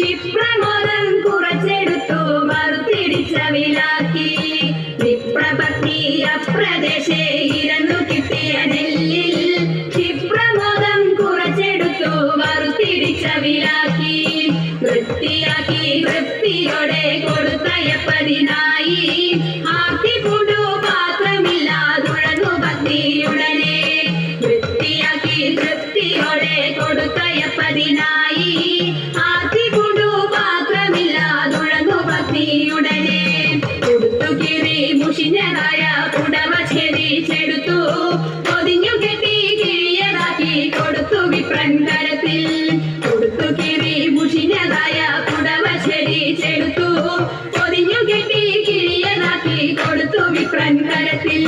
ക്ഷിപ്രമോദം കുറച്ചെടുത്തു വറുത്തിടിച്ച വിലാക്കി. വിപ്രപത്നി അപ്രദേശേ ഇരന്നു കിട്ടിയ നെല്ലിൽ. ക്ഷിപ്രമോദം കുറച്ചെടുത്തു വറുത്തിടിച്ച വിലാക്കി. വൃത്തിയാക്കി വൃത്തിയോടെ കൊടുത്തയപ്പതിനായി. ആക്കി പാത്രമില്ലാതുഴന്നു ചെരിച്ചെടുത്തു പൊതിഞ്ഞു കെട്ടി കിഴിയതാക്കി കൊടുത്തു വിപ്രൻ കരത്തിൽ.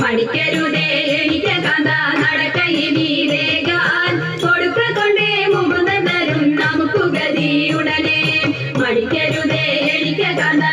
പഠിക്കരുതേ എനിക്ക് കഥ നടക്കയിനി വേഗാൻ. കൊടുക്ക കൊണ്ടേ മുമ്പ് തരും നമുക്ക് ഗതി ഉടനെ പഠിക്കരുതേ എനിക്ക് കഥ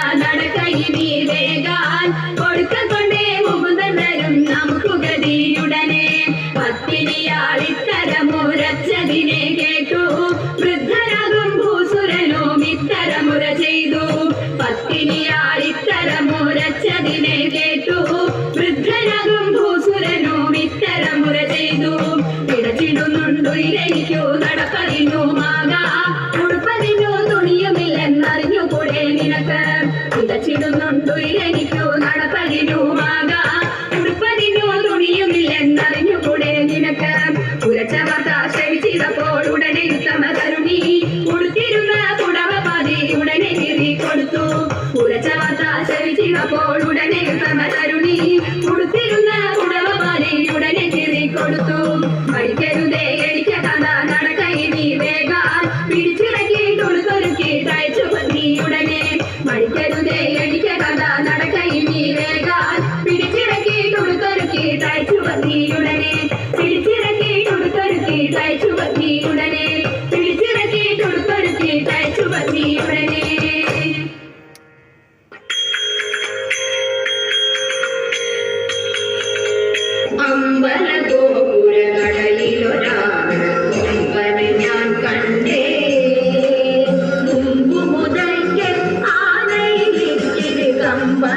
നിനക്ക് പിടച്ചിടുന്നുണ്ടു ഇരയ്ക്കു നടപ്പതിനു മാകാ ഉടുപ്പതിനു തുണിയുമില്ലെന്നറിഞ്ഞുകൂടെ നിനക്ക് ഉരച്ച വാർത്ത ഉടനെ ഉത്തമ കരുണി ഉടുത്തിരുന്ന പാതി ഉടനെ കീറി കൊടുത്തു ഉരച്ച വാർത്ത ഉടനെ ഉത്തമ കരുണി ഉടുത്തിരുന്ന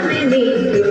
me.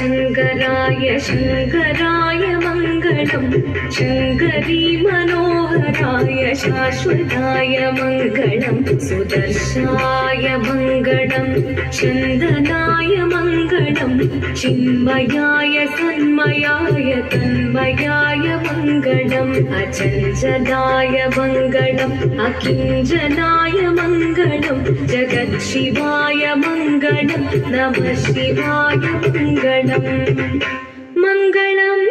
ശങ്കരായ ശങ്കരായ മംഗളം. ശങ്കരി മനോഹരായ ശാശ്വതായ മംഗളം. സുദർശായ മംഗളം ചന്ദനായ മംഗളം. ചിന്മയായ തന്മയായ തന്മയായ മംഗളം. അചഞ്ചലായ മംഗളം അകിഞ്ചനായ മംഗളം. ജഗത് ശിവായ മംഗളം നമ ശിവായ മംഗളം. மங்களம்